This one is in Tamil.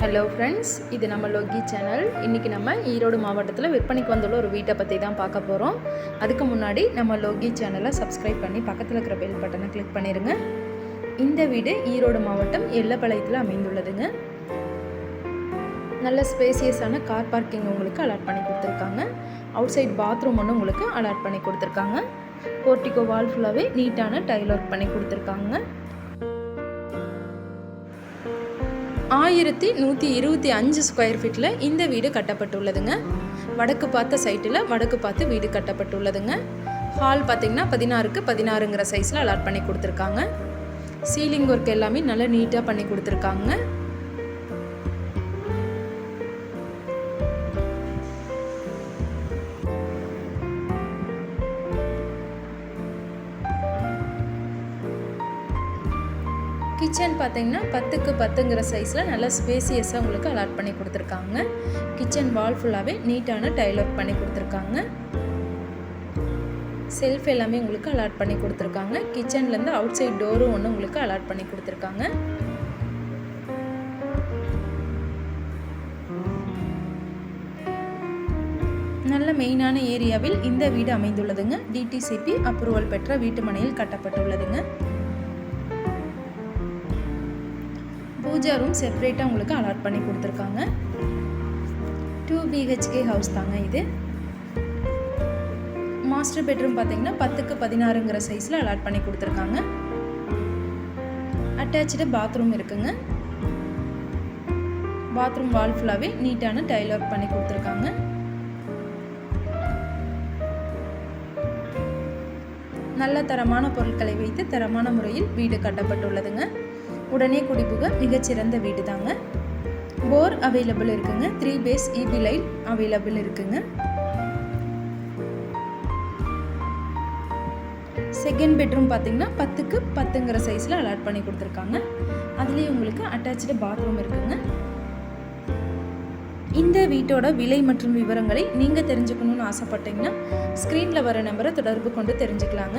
ஹலோ ஃப்ரெண்ட்ஸ் இது நம்ம லோகி சேனல் இன்றைக்கி நம்ம ஈரோடு மாவட்டத்தில் விற்பனைக்கு வந்துள்ள ஒரு வீட்டை பற்றி தான் பார்க்க போகிறோம் அதுக்கு முன்னாடி நம்ம லோகி சேனலை சப்ஸ்கிரைப் பண்ணி பக்கத்தில் இருக்கிற பெல் பட்டனை கிளிக் பண்ணிடுங்க இந்த வீடு ஈரோடு மாவட்டம் எல்லப்பாளையத்தில் அமைந்துள்ளதுங்க. நல்ல ஸ்பேசியஸான கார் பார்க்கிங் உங்களுக்கு அலாட் பண்ணி கொடுத்துருக்காங்க. அவுட் சைட் பாத்ரூம் ஒன்று உங்களுக்கு அலாட் பண்ணி கொடுத்துருக்காங்க. போர்ட்டிகோ வால் ஃபுல்லாகவே நீட்டான டைல் ஒர்க் பண்ணி கொடுத்துருக்காங்க. ஆயிரத்தி நூற்றி இருபத்தி அஞ்சு ஸ்கொயர் ஃபீட்டில் இந்த வீடு கட்டப்பட்டுள்ளதுங்க. வடக்கு பார்த்த சைட்டில் வடக்கு பார்த்து வீடு கட்டப்பட்டுள்ளதுங்க. ஹால் பார்த்திங்கன்னா பதினாறுக்கு பதினாறுங்கிற சைஸில் அலாட் பண்ணி கொடுத்துருக்காங்க. சீலிங் ஒர்க் எல்லாமே நல்லா நீட்டாக பண்ணி கொடுத்துருக்காங்க. கிச்சன் பார்த்தீங்கன்னா பத்துக்கு பத்துங்கிற சைஸில் நல்லா ஸ்பேசியஸாக உங்களுக்கு அலாட் பண்ணி கொடுத்துருக்காங்க. கிச்சன் வால் ஃபுல்லாகவே நீட்டான டைல் ஒர்க் பண்ணி கொடுத்துருக்காங்க. செல்ஃப் எல்லாமே உங்களுக்கு அலாட் பண்ணி கொடுத்துருக்காங்க. கிச்சன்லேருந்து அவுட் சைட் டோரும் ஒன்று உங்களுக்கு அலாட் பண்ணி கொடுத்துருக்காங்க. நல்ல மெயினான ஏரியாவில் இந்த வீடு அமைந்துள்ளதுங்க. டிடிசிபி அப்ரூவல் பெற்ற வீட்டு மனையில் கட்டப்பட்டுள்ளதுங்க. பூஜா ரூம் செப்பரேட்டாக உங்களுக்கு அலாட் பண்ணி கொடுத்துருக்காங்க. டூ பிஹெச்கே ஹவுஸ் தாங்க இது. மாஸ்டர் பெட்ரூம் பார்த்தீங்கன்னா பத்துக்கு பதினாறுங்கிற சைஸில் அலாட் பண்ணி கொடுத்துருக்காங்க. அட்டாச்சு பாத்ரூம் இருக்குங்க. பாத்ரூம் வால் ஃபுல்லாகவே நீட்டான டைல் ஒர்க் பண்ணி கொடுத்துருக்காங்க. நல்ல தரமான பொருட்களை வைத்து தரமான முறையில் வீடு கட்டப்பட்டுள்ளதுங்க. உடனே குடிபுக மிகச்சிறந்த வீடு தாங்க போர் அவைலபிள் இருக்குங்க. Three phase EB light available இருக்குங்க. செகண்ட் பெட்ரூம் பார்த்தீங்கன்னா பத்துக்கு பத்துங்கிற சைஸில் அலாட் பண்ணி கொடுத்துருக்காங்க. அதுலேயும் உங்களுக்கு அட்டாச்சு பாத்ரூம் இருக்குங்க. இந்த வீட்டோட விலை மற்றும் விவரங்களை நீங்கள் தெரிஞ்சுக்கணும்னு ஆசைப்பட்டீங்கன்னா ஸ்க்ரீனில் வர நம்பரை தொடர்பு கொண்டு தெரிஞ்சுக்கலாங்க.